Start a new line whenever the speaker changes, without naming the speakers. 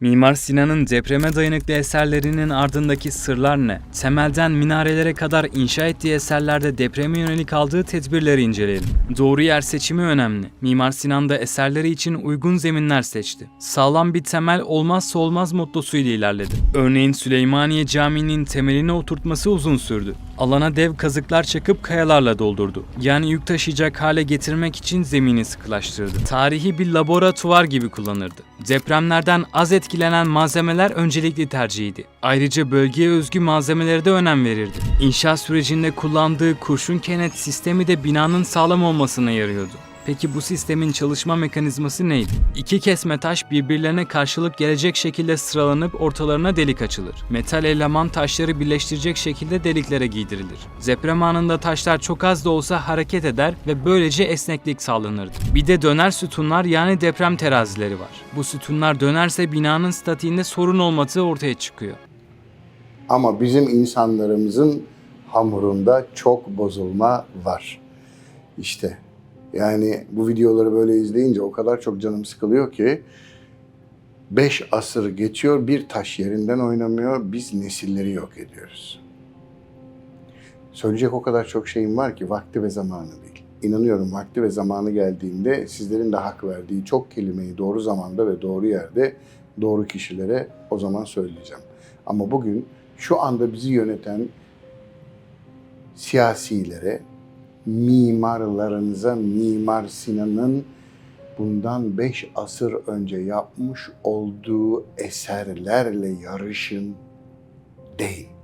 Mimar Sinan'ın depreme dayanıklı eserlerinin ardındaki sırlar ne? Temelden minarelere kadar inşa ettiği eserlerde depreme yönelik aldığı tedbirleri inceleyelim. Doğru yer seçimi önemli. Mimar Sinan da eserleri için uygun zeminler seçti. Sağlam bir temel olmazsa olmaz mottosuyla ilerledi. Örneğin Süleymaniye Camii'nin temelini oturtması uzun sürdü. Alana dev kazıklar çakıp kayalarla doldurdu. Yani yük taşıyacak hale getirmek için zemini sıkılaştırdı. Tarihi bir laboratuvar gibi kullanırdı. Depremlerden az etkilenen malzemeler öncelikli tercihiydi. Ayrıca bölgeye özgü malzemelere de önem verirdi. İnşaat sürecinde kullandığı kurşun kenet sistemi de binanın sağlam olmasına yarıyordu. Peki bu sistemin çalışma mekanizması neydi? İki kesme taş birbirlerine karşılık gelecek şekilde sıralanıp ortalarına delik açılır. Metal eleman taşları birleştirecek şekilde deliklere giydirilir. Deprem anında taşlar çok az da olsa hareket eder ve böylece esneklik sağlanırdı. Bir de döner sütunlar yani deprem terazileri var. Bu sütunlar dönerse binanın statiğinde sorun olmadığı ortaya çıkıyor.
Ama bizim insanlarımızın hamurunda çok bozulma var. İşte yani bu videoları böyle izleyince o kadar çok canım sıkılıyor ki beş asır geçiyor bir taş yerinden oynamıyor biz nesilleri yok ediyoruz. Söyleyecek o kadar çok şeyim var ki vakti ve zamanı değil. İnanıyorum vakti ve zamanı geldiğinde sizlerin de hak verdiği çok kelimeyi doğru zamanda ve doğru yerde doğru kişilere o zaman söyleyeceğim. Ama bugün şu anda bizi yöneten siyasilere, mimarlarınıza Mimar Sinan'ın bundan beş asır önce yapmış olduğu eserlerle yarışın deyin.